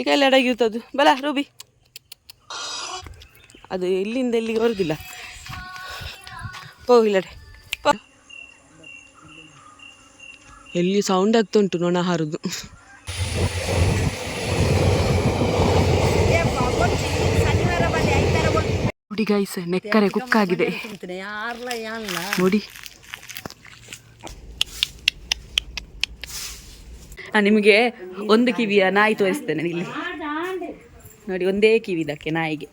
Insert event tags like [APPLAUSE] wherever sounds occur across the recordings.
ಈಗ ಎಲ್ಲ ಅಡಗಿರ್ತದ್ದು ಬಲ, ರೂಬಿ. ಅದು ಇಲ್ಲಿಂದ ಎಲ್ಲಿಗೆ ಬರುದಿಲ್ಲ ಹೋಗಿಲ್ಲ. ಎಲ್ಲಿ ಸೌಂಡ್ ಆಗ್ತಾ ಉಂಟು ನೊಣ ಹಾರುದು. ನೋಡಿ ಗೈಸ್ ನೆಕ್ಕರೆ ಕುಕ್ಕಾಗಿದೆ. ನೋಡಿ ನಿಮಗೆ ಒಂದು ಕಿವಿಯ ನಾಯಿ ತೋರಿಸ್ತೇನೆ ಇಲ್ಲಿ. ನೋಡಿ, ಒಂದೇ ಕಿವಿ ಇದಕ್ಕೆ ನಾಯಿಗೆ.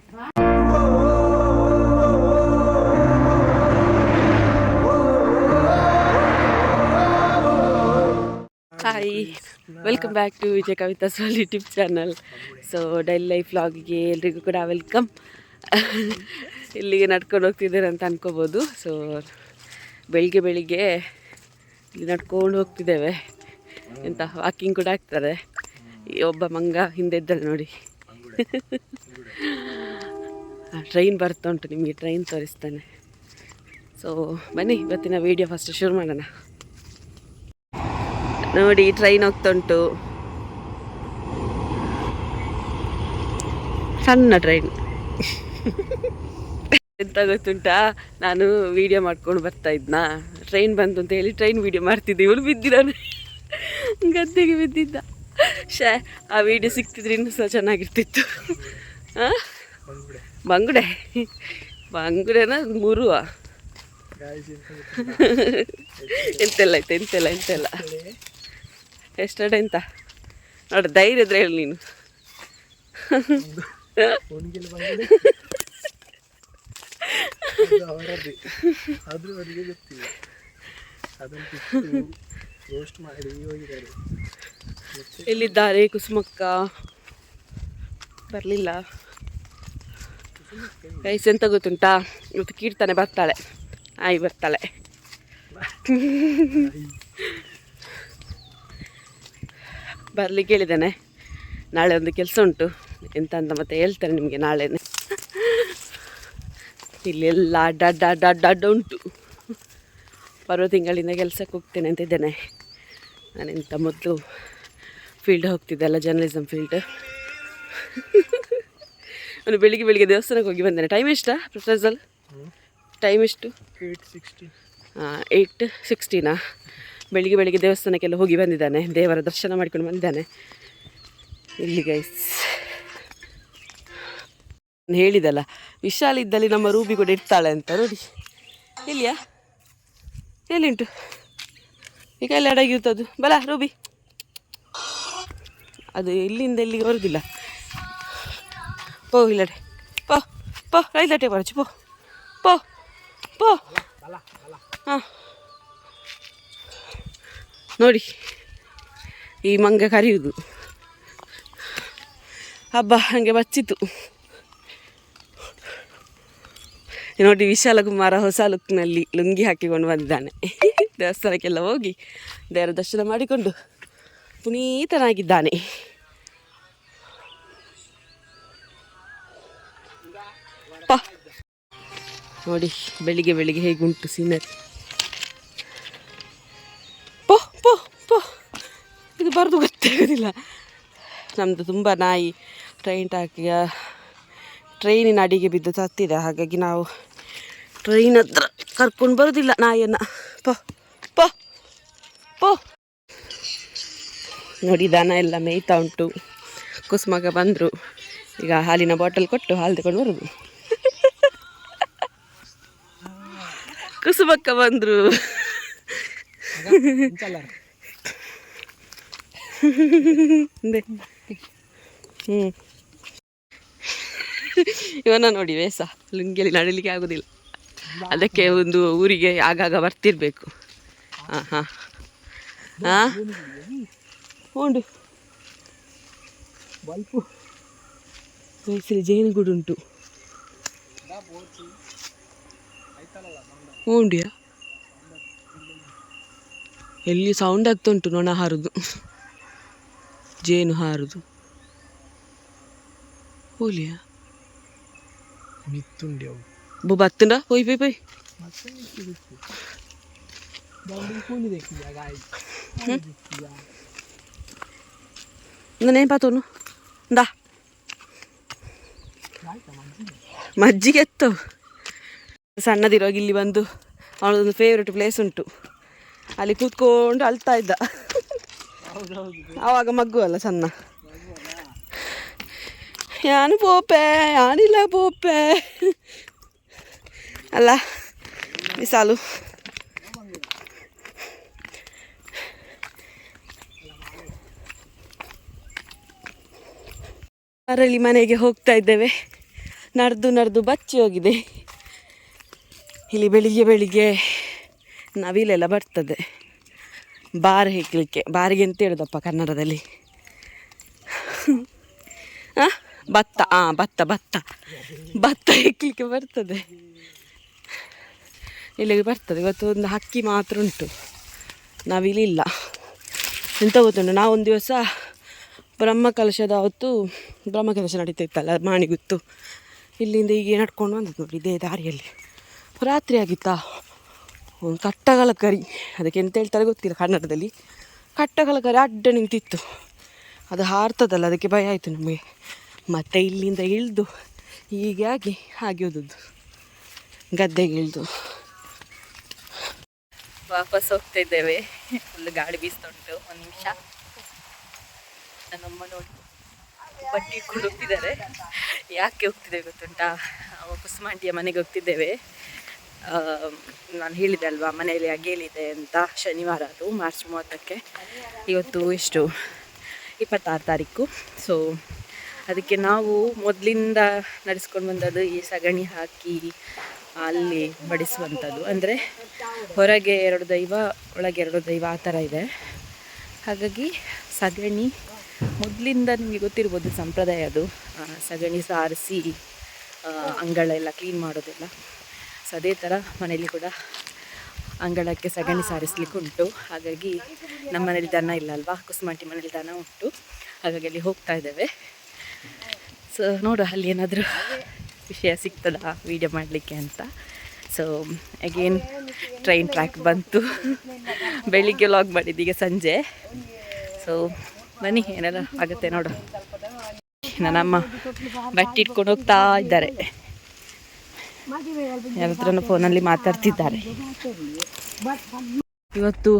Hi welcome back to Vijaya Kavitha soul YouTube channel so daily life ವ್ಲಾಗಿಗೆ ಎಲ್ರಿಗೂ ಕೂಡ ವೆಲ್ಕಮ್ ಇಲ್ಲಿಗೆ ನಡ್ಕೊಂಡು ಹೋಗ್ತಿದ್ದೇನೆ ಅಂತ ಅನ್ಕೋಬೋದು. ಸೊ ಬೆಳಿಗ್ಗೆ ಬೆಳಿಗ್ಗೆ ಇಲ್ಲಿ ನಡ್ಕೊಂಡು ಹೋಗ್ತಿದ್ದೇವೆ. ಎಂತ ವಾಕಿಂಗ್ ಕೂಡ ಆಗ್ತಾರೆ ಈ ಒಬ್ಬ ಮಂಗ ಹಿಂದೆ ಇದ್ದಲ್ಲಿ ನೋಡಿ. ಟ್ರೈನ್ ಬರ್ತಾ ಉಂಟು ನಿಮಗೆ ಟ್ರೈನ್ ತೋರಿಸ್ತಾನೆ. ಸೊ ಬನ್ನಿ, ಇವತ್ತಿನ ವೀಡಿಯೋ ಫಸ್ಟ್ ಶುರು ಮಾಡೋಣ. ನೋಡಿ ಟ್ರೈನ್ ಹೋಗ್ತಾ ಉಂಟು. ಸಣ್ಣ ಟ್ರೈನ್ ಎಂತ ಗೊತ್ತುಂಟಾ? ನಾನು ವಿಡಿಯೋ ಮಾಡ್ಕೊಂಡು ಬರ್ತಾ ಇದ್ನಾ? ಟ್ರೈನ್ ಬಂತು ಅಂತ ಹೇಳಿ ಟ್ರೈನ್ ವಿಡಿಯೋ ಮಾಡ್ತಿದ್ದೆ. ಇವಳು ಬಿದ್ದಿದ್ದಾನೆ. ಗದ್ದೆಗೆ ಬಿದ್ದಿದ್ದ. ಶೇ ಆ ವಿಡಿಯೋ ಸಿಕ್ತಿದ್ರೆ ಇನ್ನೂ ಸಹ ಚೆನ್ನಾಗಿರ್ತಿತ್ತು. ಆ? ಬಂಗುಡೆ. ಬಂಗುಡೆನ ಮುರುವ. ಎಂತೆಲ್ಲ ಆಯ್ತು, ಎಂತೆಲ್ಲ ಎಂತೆಲ್ಲ. ಎಷ್ಟಡೆ ಎಂತ? ನೋಡ, ಧೈರ್ಯ ಇದ್ರೆ ಹೇಳಿ ನೀನು. ರೋಸ್ಟ್ ಮಾಡಿ ಹೋಗಿದ್ದಾರೆ ಎಲ್ಲಿದ್ದಾರೆ ಕುಸುಮಕ್ಕ? ಬರಲಿಲ್ಲ. ಕೈಸ್ ಎಂತ ಗೊತ್ತುಂಟಾ? ಇವತ್ತು ಕೀರ್ತಾನೆ ಬರ್ತಾಳೆ. ಆಯ್ ಬರ್ತಾಳೆ. ಬರ್ಲಿಕ್ಕೆ ಹೇಳಿದ್ದಾನೆ ನಾಳೆ ಒಂದು ಕೆಲಸ ಉಂಟು. ಎಂತ ಅಂತ ಮತ್ತೆ ಹೇಳ್ತಾರೆ ನಿಮಗೆ ನಾಳೆನೆ. ಇಲ್ಲೆಲ್ಲ ಅಡ್ಡ ಅಡ್ಡ ಅಡ್ಡ ಅಡ್ಡ ಅಡ್ಡ ಉಂಟು ಬರೋ ತಿಂಗಳಿಂದ ಕೆಲಸಕ್ಕೆ ಹೋಗ್ತೇನೆ ಅಂತಿದ್ದೇನೆ ನಾನೆಂತ ಮೊದಲು ಫೀಲ್ಡ್ ಹೋಗ್ತಿದ್ದೆಲ್ಲ ಜರ್ನಲಿಸಮ್ ಫೀಲ್ಡ್ ಅವನು ಬೆಳಿಗ್ಗೆ ಬೆಳಿಗ್ಗೆ ದೇವಸ್ಥಾನಕ್ಕೆ ಹೋಗಿ ಬಂದೇನೆ. ಟೈಮ್ ಎಷ್ಟಾ ಪ್ರೊಫೆಸಲ್ ಟೈಮ್ ಎಷ್ಟು? ಏಟ್ ಸಿಕ್ಸ್ಟಿ ಏಯ್ಟ್ ಸಿಕ್ಸ್ಟೀನಾ ಬೆಳಿಗ್ಗೆ ಬೆಳಿಗ್ಗೆ ದೇವಸ್ಥಾನಕ್ಕೆಲ್ಲ ಹೋಗಿ ಬಂದಿದ್ದಾನೆ. ದೇವರ ದರ್ಶನ ಮಾಡ್ಕೊಂಡು ಬಂದಿದ್ದಾನೆ. ಇಲ್ಲಿ ಗೈಸ್ ನಾನು ಹೇಳಿದಲ್ಲ ವಿಶಾಲ್ ಇದ್ದಲ್ಲಿ ನಮ್ಮ ರೂಬಿ ಕೂಡ ಇರ್ತಾಳೆ ಅಂತ ನೋಡಿ. ಇಲ್ಲಿಯಾ? ಎಲ್ಲಿಂಟು? ಈಗ ಎಲ್ಲ ಅಡಗಿರ್ತದ್ದು ಬಲ ರೂಬಿ. ಅದು ಇಲ್ಲಿಂದ ಎಲ್ಲಿಗೆ ಬರುದಿಲ್ಲ. ಪೋ, ಇಲ್ಲಡೆ. ಪೋ ಪೋ ರೈತಟ್ಟೆ ಬರಚು, ಪೋ. ಪೋ ಪೋ. ಹಾಂ. ನೋಡಿ, ಈ ಮಂಗ ಕರೆಯುವುದು ಹಬ್ಬ ಹಾಗೆ ಬಚ್ಚಿತು ನೋಡಿ ವಿಶಾಲ ಕುಮಾರ ಹೊಸ ಲುಕ್ನಲ್ಲಿ ಲುಂಗಿ ಹಾಕಿಕೊಂಡು ಬಂದಿದ್ದಾನೆ. ದೇವಸ್ಥಾನಕ್ಕೆಲ್ಲ ಹೋಗಿ ದೇವರ ದರ್ಶನ ಮಾಡಿಕೊಂಡು ಪುನೀತನಾಗಿದ್ದಾನೆ. ನೋಡಿ ಬೆಳಿಗ್ಗೆ ಬೆಳಿಗ್ಗೆ ಹೇಗುಂಟು ಸೀನರಿ ಪೋ ಪೋ ಪೋ. ಇದು ಬರೆದು ಗೊತ್ತಾಗೋದಿಲ್ಲ. ನಮ್ಮದು ತುಂಬ ನಾಯಿ ಟ್ರೈನ್ ಹಾಕಿ ಟ್ರೈನಿನ ಅಡಿಗೆ ಬಿದ್ದು ತತ್ತಿದೆ ಹಾಗಾಗಿ ನಾವು ಟ್ರೈನ್ ಹತ್ರ ಕರ್ಕೊಂಡು ಬರೋದಿಲ್ಲ ನಾಯಿಯನ್ನು. ಪ ಪ ಪ. ನೋಡಿ ದನ ಎಲ್ಲ ಮೇಯ್ತಾ ಉಂಟು. ಕುಸುಮಗ ಬಂದರು. ಈಗ ಹಾಲಿನ ಬಾಟಲ್ ಕೊಟ್ಟು ಹಾಲು ತಗೊಂಡು ಬರೋದು. ಕುಸುಮಕ್ಕ ಬಂದರು. ಹ್ಞೂ [LAUGHS] ಇವನ ನೋಡಿ ವೇಸ ಲುಂಗಿಯಲ್ಲಿ ನಡೀಲಿಕ್ಕೆ ಆಗೋದಿಲ್ಲ. ಅದಕ್ಕೆ ಒಂದು ಊರಿಗೆ ಆಗಾಗ ಬರ್ತಿರ್ಬೇಕು. ಹಾಂ ಹಾಂ. ಹಾಂ? ಉಂಟು ಬಲ್ಪು ಮೈಸೂರು ಜೇನುಗೂಡು ಉಂಟು. ಉಂಡಿಯಾ? ಎಲ್ಲಿ ಸೌಂಡ್ ಆಗ್ತಾ ಉಂಟು, ನೊಣ ಹಾರುದು. ಜೇನು ಹಾರುದು. ಹೂಲಿಯಾ? ಮಿತ್ತಿರುತ್ತೆ ಬಂದು ಕೂಲಿ ದೇಖಿಯ ಗಾಯ ನಾನು ಏನು ಪಾತೋನು ದಾ. ಮಜ್ಜಿಗೆ? ಎತ್ತು. ಸಣ್ಣದಿರುವಾಗ ಇಲ್ಲಿ ಬಂದು ಅವನದೊಂದು ಫೇವ್ರೆಟ್ ಪ್ಲೇಸ್ ಉಂಟು. ಅಲ್ಲಿ ಕೂತ್ಕೊಂಡು ಅಳ್ತಾ ಇದ್ದ. ಆವಾಗ ಮಗ್ಗು ಅಲ್ಲ ಸಣ್ಣ. ಯಾನು ಪೋಪೆ ಯಾನಿಲ್ಲ ಪೋಪೆ ಅಲ್ಲ വിസാലു ಅರಳಿ ಮನೆಗೆ ಹೋಗ್ತಾ ಇದ್ದೇವೆ ನಡೆದು ನಡೆದು ಬಚ್ಚಿ ಹೋಗಿದೆ ಇಲ್ಲಿ ಬೆಳಿಗ್ಗೆ ಬೆಳಿಗ್ಗೆ ನವಿಲೆಲ್ಲ ಬರ್ತದೆ ಬಾರ್ ಹೆಕ್ಲಿಕ್ಕೆ ಬಾರಿಗೆ ಅಂತ ಹೇಳೋದಪ್ಪ ಕನ್ನಡದಲ್ಲಿ ಆ? ಭತ್ತ ಹಾಂ ಭತ್ತ ಭತ್ತ. ಭತ್ತ ಹೆಕ್ಲಿಕ್ಕೆ ಬರ್ತದೆ. ಇಲ್ಲಿಗೆ ಬರ್ತದೆ. ಇವತ್ತು ಒಂದು ಹಕ್ಕಿ ಮಾತ್ರ ಉಂಟು. ನಾವಿಲ್ಲಿಲ್ಲ. ಎಂತ ಗೊತ್ತುಂಟು? ನಾವು ಒಂದು ದಿವಸ ಬ್ರಹ್ಮಕಲಶದ ಹೊತ್ತು ಬ್ರಹ್ಮಕಲಶ ನಡೀತಿತ್ತಲ್ಲ, ಮಾಣಿಗುತ್ತು. ಇಲ್ಲಿಂದ ಹೀಗೆ ನಡ್ಕೊಂಡು ಬಂದದ್ದು ನೋಡಿ, ಇದೇ ದಾರಿಯಲ್ಲಿ. ರಾತ್ರಿ ಆಗಿತ್ತಾ? ಒಂದು ಕಟ್ಟಗಳ ಕರಿ ಅದಕ್ಕೆ ಎಂತ ಹೇಳ್ತಾರೆ ಗೊತ್ತಿಲ್ಲ ಕನ್ನಡದಲ್ಲಿ. ಕಟ್ಟಗಳ ಕರಿ ಅಡ್ಡ ನಿಂತಿತ್ತು. ಅದು ಹಾರ್ತದಲ್ಲ, ಅದಕ್ಕೆ ಭಯ ಆಯಿತು ನಮಗೆ. ಮತ್ತೆ ಇಲ್ಲಿಂದ ಇಳಿದು ಹೀಗೆ ಆಗಿ ಹಾಗೆ ಹೋದದ್ದು ಗದ್ದೆಗೆ ಇಳಿದು. ವಾಪಸ್ ಹೋಗ್ತಾ ಇದ್ದೇವೆ ಫುಲ್ ಗಾಳಿ ಬೀಸ್ತುಂಟು ಒಂದು ನಿಮಿಷ. ನನ್ನಮ್ಮ ನೋಡಿ. ಬಟ್ಟೆ ಹೋಗ್ತಿದ್ದಾರೆ. ಯಾಕೆ ಹೋಗ್ತಿದ್ದೇವೆ ಗೊತ್ತುಂಟಾ? ವಾಪಸ್ ಮಾಂಟಿಯ ಮನೆಗೆ ಹೋಗ್ತಿದ್ದೇವೆ. ನಾನು ಹೇಳಿದೆ ಅಲ್ವಾ, ಮನೆಯಲ್ಲಿ ಅಗೇಲಿದೆ ಅಂತ ಶನಿವಾರ ಅದು, ಮಾರ್ಚ್ ಮೂವತ್ತಕ್ಕೆ. ಇವತ್ತು ಎಷ್ಟು? ಇಪ್ಪತ್ತಾರು ತಾರೀಕು. ಸೊ ಅದಕ್ಕೆ ನಾವು ಮೊದಲಿಂದ ನಡೆಸ್ಕೊಂಡು ಬಂದದ್ದು ಈ ಸಗಣಿ ಹಾಕಿ ಅಲ್ಲಿ ಬಡಿಸುವಂಥದ್ದು. ಅಂದರೆ ಹೊರಗೆ ಎರಡು ದೈವ, ಒಳಗೆ ಎರಡು ದೈವ ಆ ಥರ ಇದೆ. ಹಾಗಾಗಿ ಸಗಣಿ ಮೊದಲಿಂದ ನಿಮಗೆ ಗೊತ್ತಿರ್ಬೋದು ಸಂಪ್ರದಾಯ ಅದು. ಸಗಣಿ ಸಾರಿಸಿ ಅಂಗಳ ಎಲ್ಲ ಕ್ಲೀನ್ ಮಾಡೋದೆಲ್ಲ. ಸೊ ಅದೇ ಥರ ಮನೆಯಲ್ಲಿ ಕೂಡ ಅಂಗಳಕ್ಕೆ ಸಗಣಿ ಸಾರಿಸ್ಲಿಕ್ಕೆ ಉಂಟು. ಹಾಗಾಗಿ ನಮ್ಮ ಮನೇಲಿ ದನ ಇಲ್ಲ ಅಲ್ವಾ? ಕುಸುಮಾಟಿ ಮನೇಲಿ ದನ ಉಂಟು. ಹಾಗಾಗಿ ಅಲ್ಲಿ ಹೋಗ್ತಾ ಇದ್ದೇವೆ. ಸೊ ನೋಡು ಅಲ್ಲಿ ಏನಾದರೂ ವಿಷಯ ಸಿಗ್ತದಾ ವೀಡಿಯೋ ಮಾಡಲಿಕ್ಕೆ ಅಂತ. ಸೊ ಅಗೇನ್ ಟ್ರೈನ್ ಟ್ರ್ಯಾಕ್ ಬಂತು. ಬೆಳಿಗ್ಗೆ ಲಾಗ್ ಮಾಡಿದ್ದು ಈಗ ಸಂಜೆ. ಸೊ ಬನ್ನಿ ಏನೆಲ್ಲ ಆಗುತ್ತೆ ನೋಡು. ನನ್ನಮ್ಮ ಬಟ್ಟೆ ಇಟ್ಕೊಂಡು ಹೋಗ್ತಾ ಇದ್ದಾರೆ. ಯಾರ ಹತ್ರನೂ ಫೋನಲ್ಲಿ ಮಾತಾಡ್ತಿದ್ದಾರೆ. ಇವತ್ತು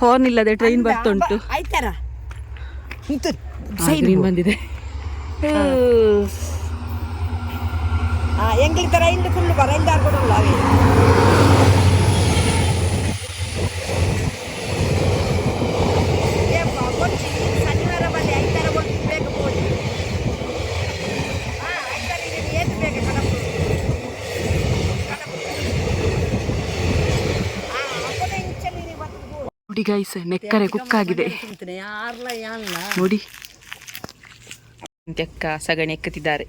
ಹಾರ್ನ್ ಇಲ್ಲದೆ ಟ್ರೈನ್ ಬರ್ತುಂಟು ಬಂದಿದೆ. ಎಂಗ್ಲಿ ತರ ஃபுல்லு ಫುಲ್ ಬರ உள்ளாவே ನೋಡಿ ಗೈಸ್ ನೆಕ್ಕರೆ ಕುಕ್ಕಾಗಿದೆ ಯಾರ್ಲ ಯಾನ್ಲ ನೋಡಿ. ಅಕ್ಕ ಸಗಣಿ ಎಕ್ಕತ್ತಿದ್ದಾರೆ.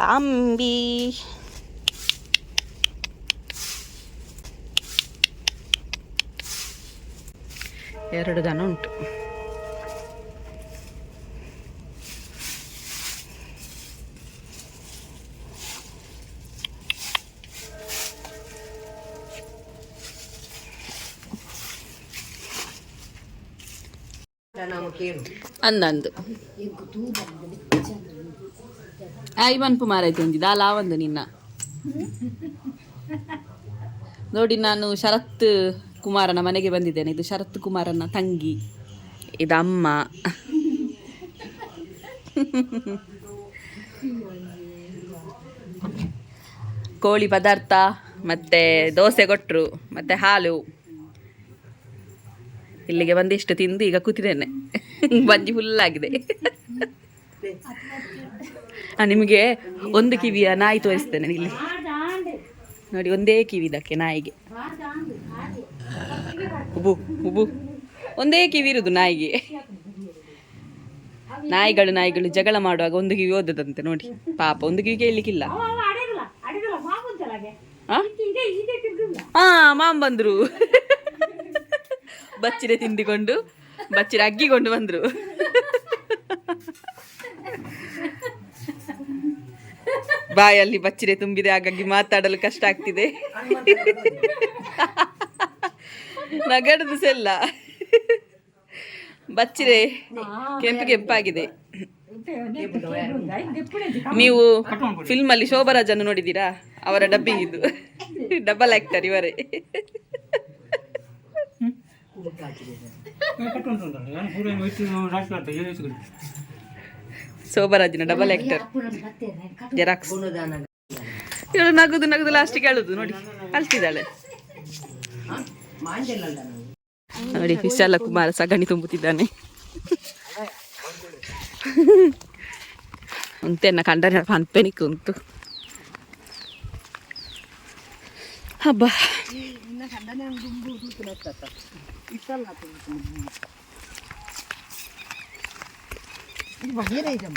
ಅಂಬಿ. ಎರಡು ದನ ಉಂಟು. ನಾವು ಕೇಳು ಅಂದಂದು ಐವನ್ಪು ಮಾರೈತೆ ಒಂದಿದ ಅಲ್ಲ ಒಂದು ನಿನ್ನ. ನೋಡಿ, ನಾನು ಶರತ್ ಕುಮಾರನ ಮನೆಗೆ ಬಂದಿದ್ದೇನೆ. ಇದು ಶರತ್ ಕುಮಾರನ ತಂಗಿ. ಇದು ಅಮ್ಮ. ಕೋಳಿ ಪದಾರ್ಥ, ಮತ್ತೆ ದೋಸೆ ಕೊಟ್ಟರು ಮತ್ತೆ ಹಾಲು. ಇಲ್ಲಿಗೆ ಬಂದಿಷ್ಟು ತಿಂದು ಈಗ ಕೂತಿದ್ದೇನೆ. [LAUGHS] ಬಂಜಿ ಫುಲ್ ಆಗಿದೆ [LAUGHS] ನಿಮಗೆ ಒಂದು ಕಿವಿಯ ನಾಯಿ ತೋರಿಸ್ತೇನೆ ಇಲ್ಲಿ. ನೋಡಿ ಒಂದೇ ಕಿವಿ ಇದಕ್ಕೆ ನಾಯಿಗೆ. ಉಬು ಉಬು. ಒಂದೇ ಕಿವಿ ಇರುದು ನಾಯಿಗೆ. ನಾಯಿಗಳು ನಾಯಿಗಳು ಜಗಳ ಮಾಡುವಾಗ ಒಂದು ಕಿವಿ ಓದದಂತೆ ನೋಡಿ. ಪಾಪ ಒಂದು ಕಿವಿ ಕೇಳಲಿಕ್ಕಿಲ್ಲ. ಹಾ ಮಾಮ್ ಬಂದ್ರು. [LAUGHS] ಬಚ್ಚಿರೆ ತಿಂದಿಕೊಂಡು. ಬಚ್ಚಿರೆ ಅಗ್ಗಿಕೊಂಡು ಬಂದ್ರು. ಬಾಯಲ್ಲಿ ಬಚ್ಚಿರೆ ತುಂಬಿದೆ, ಹಾಗಾಗಿ ಮಾತಾಡಲು ಕಷ್ಟ ಆಗ್ತಿದೆ. ನಗಡದು ಸೆಲ್ಲ. ಬಚ್ಚಿರೆ ಕೆಂಪು ಕೆಂಪಾಗಿದೆ. ನೀವು ಫಿಲ್ಮ್ ಅಲ್ಲಿ ಶೋಭರಾಜನ್ನು ನೋಡಿದ್ದೀರಾ? ಅವರ ಡಬ್ಬಿಂಗ್ ಇದು. ಡಬಲ್ ಆಕ್ಟರ್ ಇವರೇ. ಶೋಭರಾಜನ ಡಬಲ್ ಆಕ್ಟರ್ ಜೆರಾಕ್ಸ್ ಇವಳು ನಗುದು ನಗುದು ಲಾಸ್ಟಿಗೆ ಹೇಳುದು ನೋಡಿ. ಕಲ್ತಿದ್ದಾಳೆ ನೋಡಿ ವಿಶಾಲ ಕುಮಾರ ಸಗಣಿ ತುಂಬುತ್ತಿದ್ದಾನೆ. ಉಂತೆನ್ನ ಕಂಡರೆ ಪನ್ಪೆನಿಕ್ ಉಂಟು. ಹಬ್ಬ. ಇದು ಬಗೆರೆ ಇದೆ